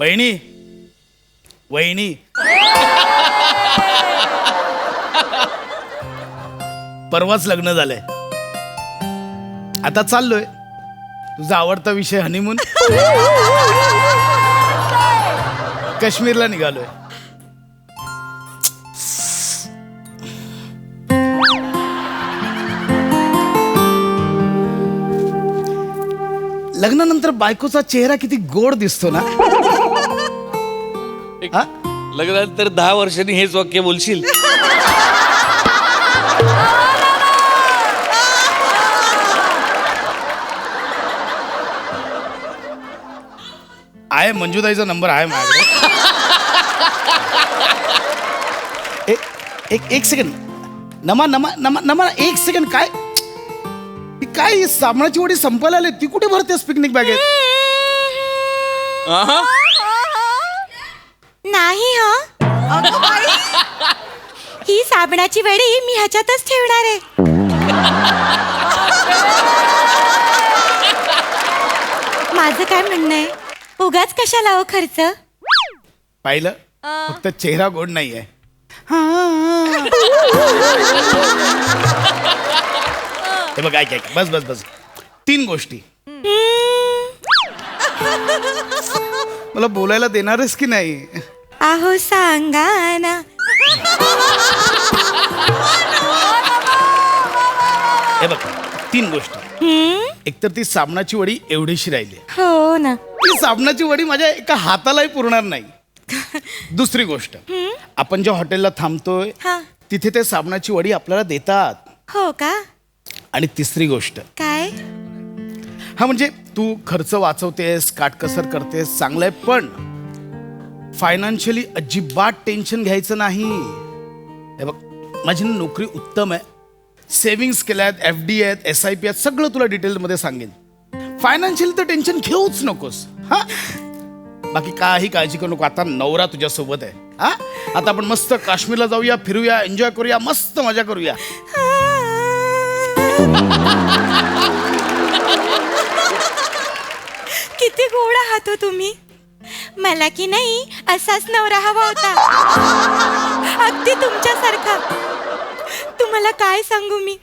बहिणी वहिनी. परवाच लग्न झालंय. आता चाललोय. तुझा आवडता विषय हनीमून काश्मीरला निघालोय. लग्नानंतर बायकोचा चेहरा किती गोड दिसतो ना. एक हा? लग्नानंतर दहा वर्षांनी हेच वाक्य बोलशील? आहे मंजुताईचा नंबर आहे माझ्याकडे. एक एक एक सेकंड नमा नमा नमा नमा एक सेकंड काय? ती काय साबणाची वडी संपायला आली? ती कुठे भरतेस पिकनिक बॅगेत आहा. नाही ह? ही साबणाची वडी मी ह्याच्यातच ठेवणार आहे. माझं काय म्हणणं आहे? उगाच कशाला हो खर्च? पाहिलं? फक्त चेहरा गोड नाहीये. हे. बघ ऐक ऐक. बस बस बस. तीन गोष्टी. मला बोलायला देणारच की नाही? आहो सांगा ना. हे बघ तीन गोष्टी. हम्म, एकतर ती साबणाची वडी एवढीशी राहिली हो ना. ती साबणाची वडी माझ्या एका हातालाही पुरणार नाही. दुसरी गोष्ट आपण ज्या हॉटेलला थांबतोय हा. तिथे ते साबणाची वडी आपल्याला देतात. हो का? आणि तिसरी गोष्ट काय? हा म्हणजे तू खर्च वाचवतेस काटकसर करतेस चांगलंय पण फायनान्शियली अजिबात टेन्शन घ्यायचं नाही. हे बघ माझी नोकरी उत्तम आहे. सेव्हिंग्स केल्या आहेत एफ डी आहेत एस आय पी आहेत सगळं तुला डिटेलमध्ये सांगेन. फायनान्शियली तर टेन्शन घेऊच नकोस. हा? बाकी काही काळजी करू नको आता नवरा तुझ्यासोबत आहे. हा? आता आपण मस्त काश्मीरला जाऊया फिरूया एन्जॉय करूया मस्त मजा करूया. किती गोड आहात हो तुम्ही. मला की नाही असाच नवरा हवा होता. अगदी तुमच्यासारखा. तुम्हाला काय सांगू मी?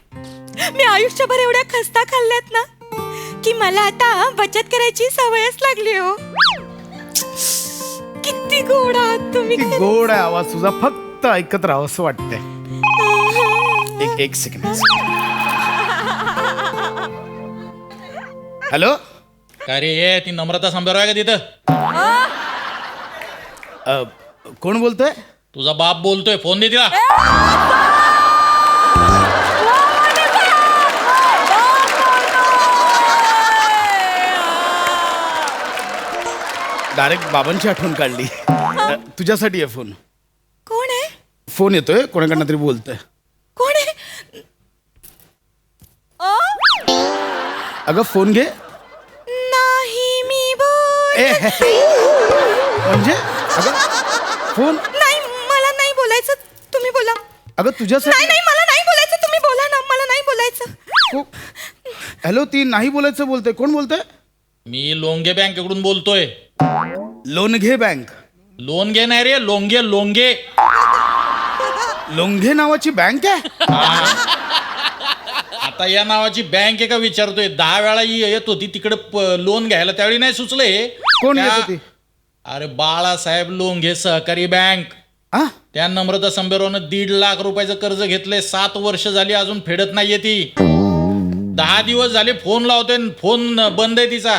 मी आयुष्यभर एवढ्या खस्ता खाल्ल्यात ना की मला आता बचत करायची सवयच लागली हो. किती गोड आहात तुम्ही किती गोड आहे आवाज तुझा. फक्त ऐकत राहावं असं वाटतंय. एक एक सेकंड हॅलो काय रे ये ती नम्रता संभार आहे का तिथं? अ, कोण बोलतोय? तुझा बाप बोलतोय. फोन दे तिला. डायरेक्ट बाबांची आठवण काढली. अ, तुझ्यासाठी आहे फोन. कोण आहे? फोन येतोय कोणाकडनं तरी बोलतोय. कोण आहे? अगं फोन घे. नाही मी बोल ए म्हणजे? फोन? नाही मला नाही बोलायचं. तुम्ही बोला. अगं नाही तुझ्यासाठी नाही मला नाही बोलायचं. तुम्ही बोला ना मला नाही बोलायचं. हॅलो ती नाही बोलायचं बोलतोय. कोण बोलतोय? मी लोंगे बँकेकडून बोलतोय. लोणघे बँक. लोन घे नाही रे लोंगे लोंगे लोंघे नावाची बँक आहे? आता या नावाची बँक आहे का विचारतोय. दहा वेळा ये- येत होती तिकडे लोन घ्यायला त्यावेळी नाही सुचले कोण येत होती? अरे बाळासाहेब लोंघे सहकारी बँक. हा त्या नम्रता संबेरोनं दीड लाख रुपयाचं कर्ज घेतलंय. सात वर्ष झाली अजून फेडत नाहीये ती. दहा दिवस झाले फोन लावतोय न फोन बंद आहे तिचा.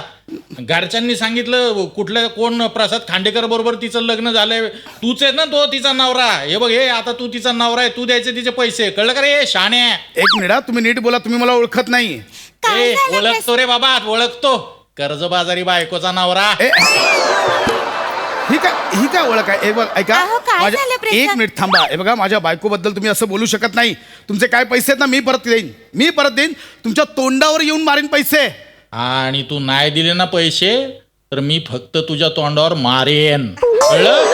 घरच्यांनी सांगितलं कुठल्या कोण प्रसाद खांडेकर बरोबर तिचं लग्न झालंय. तूच आहे ना तो तिचा नवरा. हे बघ हे आता तू तिचा नवरा आहे. तू द्यायचे तिचे पैसे. कळलं का रे? शाणे एक मिनिट तुम्ही नीट बोला तुम्ही मला ओळखत नाही. काय ए झालं ओळखतो रे बाबा ओळखतो. कर्जबाजारी बायकोचा नवरा. ए ही काय ही काय ओळख आहे? हे बघ ऐका. अहो, काय माझ्या झालं? एक मिनिट थांबा. हे बघा माझ्या बायकोबद्दल तुम्ही असं बोलू शकत नाही. तुमचे काय पैसे आहेत ना मी परत देईन. मी परत देईन. तुमच्या तोंडावर येऊन मारीन पैसे. आणि तू नाही दिले ना पैसे तर मी फक्त तुझ्या तोंडावर मारेन. कळलं?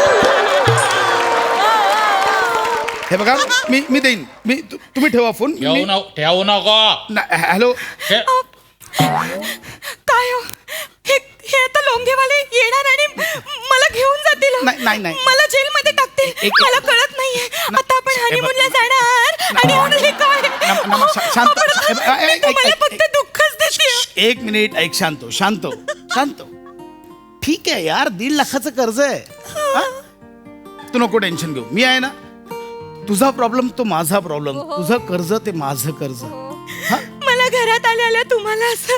हे बघा मी मी देईन. मी तु- तुम्ही ठेवा फोन. ठेवू नको ठेवू नको. ना- हॅलो? ठे- काय हो? हे हे आता लोंघेवाले येणार आणि मला घेऊन जातील हो. नाही, नाही, नाही. मला जेलमध्ये टाकतील. एक- मला कळत नाहीये. आता आपण हनीमूनला जाणार. आणि हे काय? शा- शांत- आपण आता- ए- ए- ए- मी तुम्हाला ऐक- फक्त दुःखच देते एक मिनिट ऐक शांतो शांतो शांतो ठीक आहे यार दीड लाखाचं कर्ज आहे. हा? तू नको टेन्शन घेऊ. मी आहे ना तुझा प्रॉब्लेम तो माझा प्रॉब्लेम तुझं कर्ज ते माझं कर्ज. हा? घरात आल्या आल्या तुम्हाला असं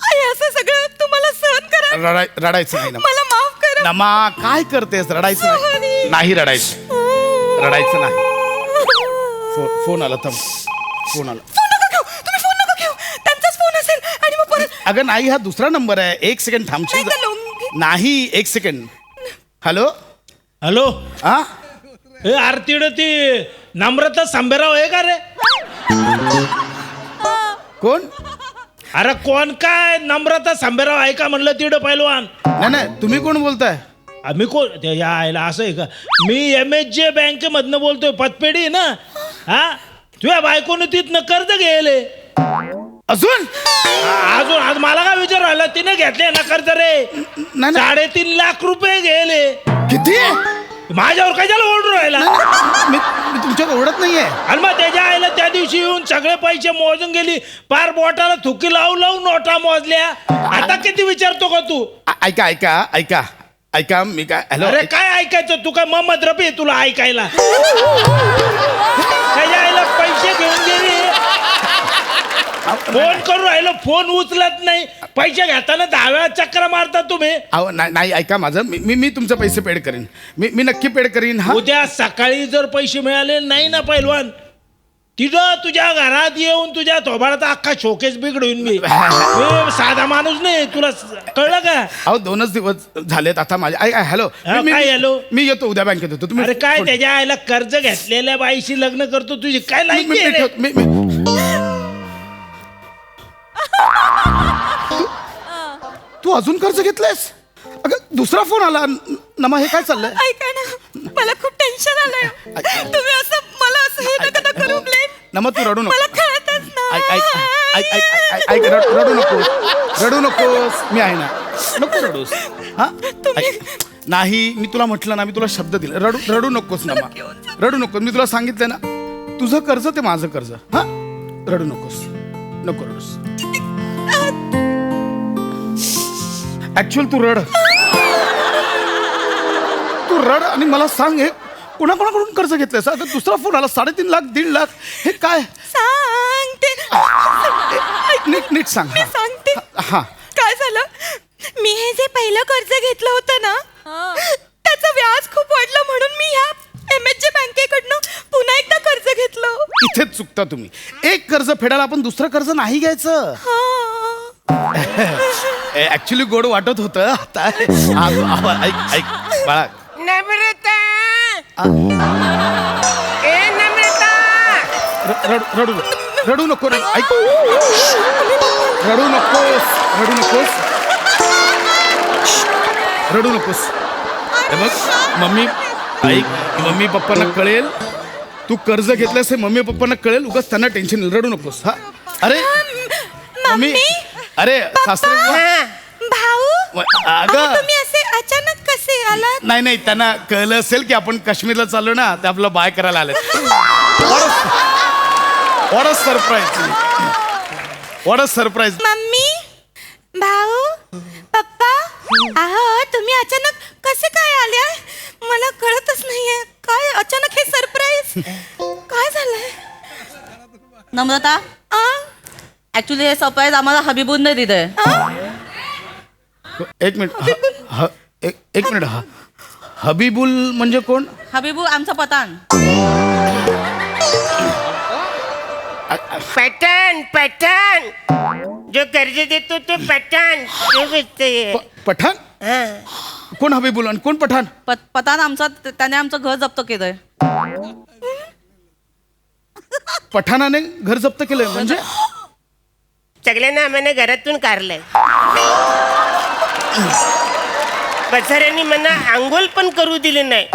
आई, असं सगळं तुम्हाला सहन करा. रडाय रडायचं नाही ना. मला माफ करा. नमा काय करतेस? रडायचं नाही. रडायचं. रडायचं नाही. फो- फोन आला थांब. फोन आला. फोन नका घेऊ. तुम्ही फोन नका घेऊ. त्यांचाच फोन असेल आणि मग परत अगं नाही हा दुसरा नंबर आहे. एक सेकंड थांबशील नाही नाही एक सेकंड हॅलो? हॅलो? हा हे आरतीड ती नम्रता सांबेराव आहे का रे? कोण? अरे कोण काय? नम्रता सांबेराव आहे का म्हणलं तिडं पैलवान. नाही नाही तुम्ही कोण बोलताय? आम्ही कोण? ते या आयला असं आहे का? मी एम एच जे बँकेमधनं बोलतोय पतपेढी आहे ना. हा? तुझ्या बायकोनं तिथनं कर्ज घ्यायले. अजून? आ- अजून आज मला काय विचार राहिला? तिने घेतले ना कर्ज रे. नाही नाही. साडेतीन लाख रुपये घ्यायले. किती? माझ्यावर कशाला ओढून राहिला? मी मी तुमच्यात ओढत नाहीये. आणि मग त्याच्या आईला त्या दिवशी येऊन सगळे पैसे मोजून गेली. पार बोटाला थुकी लावू लावू नोटा मोजल्या. आता किती विचारतो का तू? आ- ऐका ऐका ऐका ऐका मी काय हॅलो अरे काय ऐकायचं? तू काय मोहम्मद रफी आहे तुला ऐकायला? त्याच्या आईला पैसे घेऊन गेली. फोन करून राहिलो फोन उचलत नाही. पैसे घेताना दहाव्या चक्र मारता तुम्ही. अहो नाही नाही, ऐका माझं. मी मी- मी तुमचे पैसे पेड करीन. मी मी नक्की पेड करीन हा? उद्या सकाळी जर पैसे मिळाले नाही ना पैलवान. तिथं तुझ्या घरात येऊन तुझ्या थोबाडाचा अख्खा शोकेस बिघडून मी. मी साधा माणूस नाही तुला स- कळलं का? अहो दोनच दिवस झालेत आता माझे. ऐ- ऐ, हॅलो हा, मी- काय मी- हॅलो? मी येतो उद्या बँकेत येतो. तुम्ही अरे काय फोन- त्याच्या आईला कर्ज घेतलेल्या बाईशी लग्न करतो तुझी? काय मी- लायकी मी- आहे मी रे? ठेवतो, मी- मी- तू- अजून कर्ज घेतलंयस? अगं दुसरा फोन आला. न- नमा हे काय चाललंय? ऐका ना मला खूप टेन्शन आलंय. तुम्ही असं मला असं हे नका ना करू प्लीज नमा तू रडू नको. मला कळतच ऐक ऐक ऐक ऐक ऐक ऐक रड- रडू नकोस रडू नकोस मी आहे ना. नको रडूस. हा? ऐक. नाही मी तुला म्हटलं ना मी तुला शब्द दिला. रडू रडू नकोस नमा. रडू नकोस मी तुला सांगितलं ना तुझं कर्ज ते माझं कर्ज. हा? रडू नकोस. नको रडूस. ऍक्च्युअल तू रड. तू रड आणि मला सांग हे कोणाकोणाकडून कर्ज घेतलंयस? आता दुसरा फोन आला साडेतीन लाख दीड लाख हे काय? सांगते. नीट नीट सांग. मी हा. सांगते. हा काय झालं? मी हे जे पहिलं कर्ज घेतलं होतं ना त्याचं व्याज खूप वाढलं म्हणून मी ह्या एम एच जे बँकेकडनं पुन्हा एकदा कर्ज घेतलं. इथेच चुकता तुम्ही. एक कर्ज फेडायला आपण दुसरं कर्ज नाही घ्यायचं. हा. ऍक्च्युली गोड वाटत होतं. आता आ- आ- ऐक ऐक. बाळा. नम्रता! ए नम्रता! र- रडू रडू नको. रडू नको रडू ऐक. रडू नकोस. रडू नकोस. रडू नकोस. हे बघ मम्मी ऐक. मम्मी पप्पांना कळेल. तू कर्ज घेतलंस हे मम्मी पप्पांना कळेल. उगाच त्यांना टेन्शन येईल. रडू नकोस. हा. अरे मम्मी? अरे सासरे हा. भाऊ व- अहो, अगं. तुम्ही असे अचानक कसे आलात? नाही नाही त्यांना कळलं असेल की आपण काश्मीरला चाललो ना ते आपलं बाय करायला आले what surprise what surprise mummy भाऊ पप्पा अहो तुम्ही अचानक कसे काय आल्या मला कळतच नाहीये. काय अचानक हे सरप्राईज काय झालंय? नम्रता? आ? ऍक्च्युली हे सरप्राईज आम्हाला हबीबूनने दिलंय. एक मिनिट ह- ह- एक एक मिनिट हा हबीबुल म्हणजे कोण? हबीबू आमचा पतान. पठाण पठाण. जो कर्ज देतो तो पठाण. तो भेटतोय. प- पठाण? हा. कोण हबीबुल आणि कोण पठाण? प- पतान आमचा त्याने आमचं घर जप्त केलंय. पठाणाने घर जप्त केलंय म्हणजे? सगळ्यांना आम्हाला घरातून काढलंय बसाऱ्यांनी मला आंघोळ पण करू दिले नाही.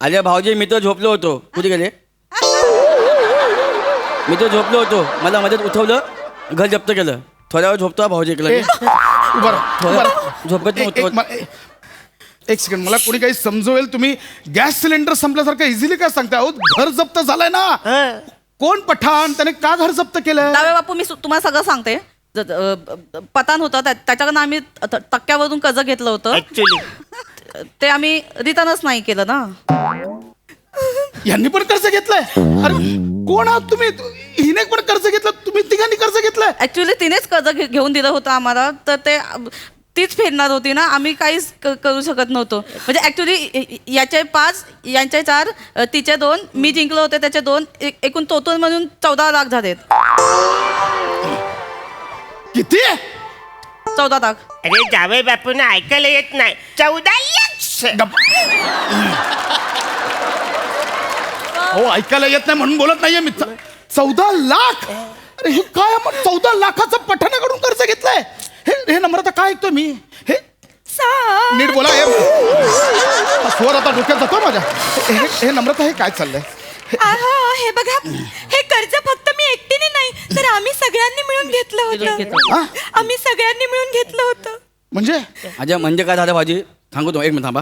अरे भाऊजी मी तर झोपलो होतो. कुठे गेले? मी तर झोपलो होतो. मला मध्येच उठवलं घर जप्त केलं. थोड्या वेळ झोपतो हा भाऊजी इकडे. उभा राहा, उभा राहा. झोपत एक- नव्हतो एक- म- ए- एक सेकंड मला कोणी काही समजवेल? तुम्ही गॅस सिलेंडर संपल्यासारखं इझिली काय सांगता अहो घर जप्त झालाय ना? हं. कोण पठाण? त्याने का घर जप्त केलं? दावे बापू मी सु- तुम्हाला सगळं सांगते. ज- अ, ब- पतान होतं त्या- त्याच्याकडनं आम्ही त- टक्क्यावरून कर्ज घेतलं होतं. ऍक्च्युली ते आम्ही रिटर्नच नाही केलं ना. यांनी पण कर्ज घेतलंय. अरे कोण आहात तुम्ही? हिने पण कर्ज घेतलं तुम्ही तिघांनी कर्ज घेतलंय. ऍक्च्युली तिनेच कर्ज घे- घेऊन दिलं होतं आम्हाला. तर ते अ, तीच फेडणार होती ना आम्ही काहीच क- करू शकत नव्हतो. म्हणजे ऍक्च्युली याचे पाच यांचे चार अ, तिचे दोन मी जिंकलो होते त्याचे दोन ए- एकूण तोतून म्हणून चौदा लाख झालेत. किती? चौदा लाख. अरे जावई बापूंना ऐकायला येत नाही. चौदा लक्ष हो ऐकायला येत नाही म्हणून बोलत नाहीये मी. चौदा लाख? अरे हे काय आपण चौदा लाखाचं पठाणाकडून कर्ज घेतलंय? हे हे नम्रता काय ऐकतोय मी? हे? नीट बोला हे. स्वर आता डोक्यात जातो माझ्या. हे हे- हे नम्रता हे काय चाललंय? आहा, हे बघा हे कर्ज फक्त मी एकटीने नाही तर आम्ही सगळ्यांनी मिळून घेतलं घेतलं. होतं? आम्ही सगळ्यांनी मिळून घेतलं होतं. म्हणजे? अजय म्हणजे काय झालं भाऊजी सांगू तो एक मिनिट थांबा.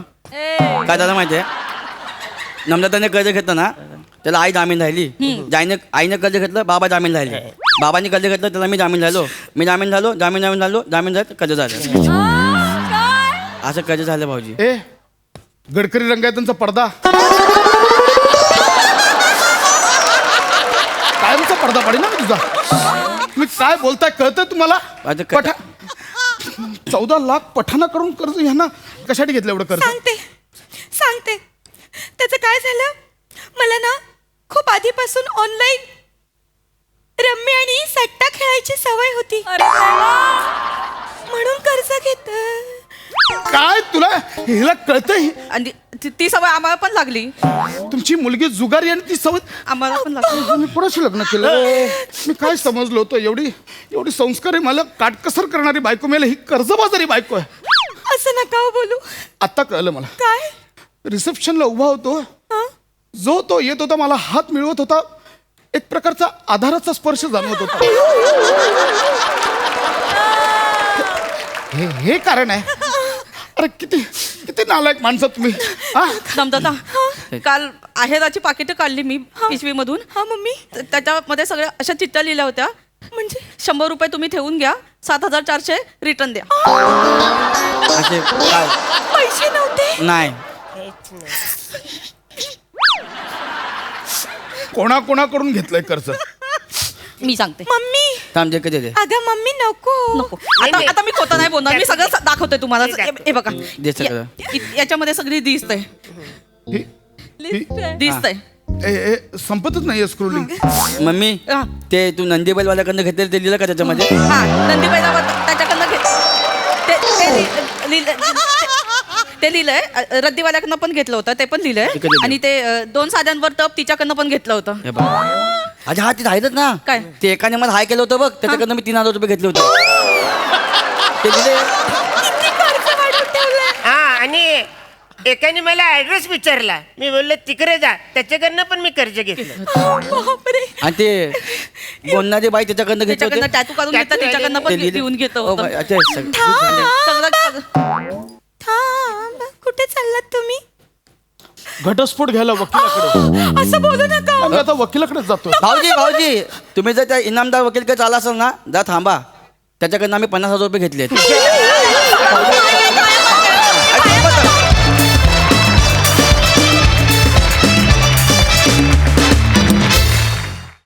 काय झालं माहिती आहे नम्रताने कर्ज घेतलं ना त्याला आई जामीन राहिली. जाईनं आईनं कर्ज घेतलं बाबा जामीन राहिले. बाबांनी कर्ज घेतलं त्याला मी जामीन झालो. मी जामीन झालो जामीन जामीन झालो जामीन झालं कर्ज झालं? असं कर्ज झालं भाऊजी? ए गडकरी रंग आहे त्यांचा पडदा. कायमचा पडदा पाडी ना मी तुझा. तुम्ही काय बोलताय कळतंय तुम्हाला? आता क- पठा चौदा लाख पठाणाकडून कर्ज ह्यांना कशासाठी घेतलं एवढं कर्ज? सांगते सांगते. त्याचं काय झालं? मला ना खूप आधीपासून ऑनलाईन सट्टा खेळायची सवय होती. म्हणून कर्ज घेत. काय तुला हिला कळतंय? आणि ती- ती सवय आम्हाला पण लागली. तुमची मुलगी जुगारी आणि ती सवय आम्हाला पण लागली. मी कोणाशी लग्न केलं? मी काय समजलो होतं? एवढी एवढी संस्कारी मला. काटकसर करणारी बायको मिळाली ही कर्जबाजारी बायको आहे. असं नका हो बोलू. आत्ता कळलं मला. काय? रिसेप्शनला उभा होतो. हं? जो तो येत होता मला हात मिळवत होता. एक प्रकारचा आधाराचा स्पर्श जाणवत होता. हे हे कारण आहे. अरे किती किती नालायक माणसं तुम्ही. हा? समजा काल आहेराची पाकिटं काढली मी पिशवी मधून हा मम्मी. त्याच्यामध्ये सगळ्या अशा चिठ्ठ्या लिहिल्या होत्या. म्हणजे? शंभर रुपये तुम्ही ठेवून घ्या सात हजार चारशे रिटर्न द्या. असे काय? पैसे नव्हते. नाही. कोणा कोणाकडून घेतलंय कर्ज? मी सांगते. मम्मी. थांब जे कधी दे अगं मम्मी नको. नको. आता आता मी खोटं नाही बोलणार. मी सगळं स- दाखवते तुम्हाला. हे हे- हे बघा. दे सगळं. या- इ- याच्यामध्ये सगळी दिसतंय. हे- हे- दिसतंय. ए, ए, संपतच नाहीये स्क्रोलिंग मम्मी हा. ते तू नंदीबैलवाल्याकडनं घेतलेलं ते लिहिलं का त्याच्यामध्ये? हा नंदीबाईला बघ, त्याच्याकडनं घे ते- ते लि- लिहिलं- ते- लिहिलंय. रद्दीवाल्याकडनं पण घेतलं होतं ते पण ते लिहिलंय. आणि ते अ, दोन साध्यांवर टप तिच्याकडनं पण घेतलं होतं. हे बघ. हा ते राहिलंच ना. काय? ते एकाने मला हाय केलं होतं बघ त्याच्याकडनं मी तीन हजार रुपये घेतले होते. ते दिले हा आणि एकाने मला ऍड्रेस विचारला. मी बोललो तिकडे जा त्याच्याकडनं पण मी कर्ज घेतलं. बापरे. आणि ते बोलणारी बाई त्याच्याकडनं घेतले त्याच्याकडनं होते टॅटू काढून घेतलं तिच्याकडनं पण ते घे- लिहिलं. घेऊन घेतो ओ बाई, अच्छा, सग- सगळं चाललात तुम्ही? घटस्फोट घ्यायला वकिलाकडे. असं बोलू नका. आम्ही आता वकिलाकडेच जातो भाऊजी भाऊजी तुम्ही जर त्या इनामदार वकीलकडे चाला असाल ना जा थांबा. त्याच्याकडनं आम्ही पन्नास हजार रुपये घेतले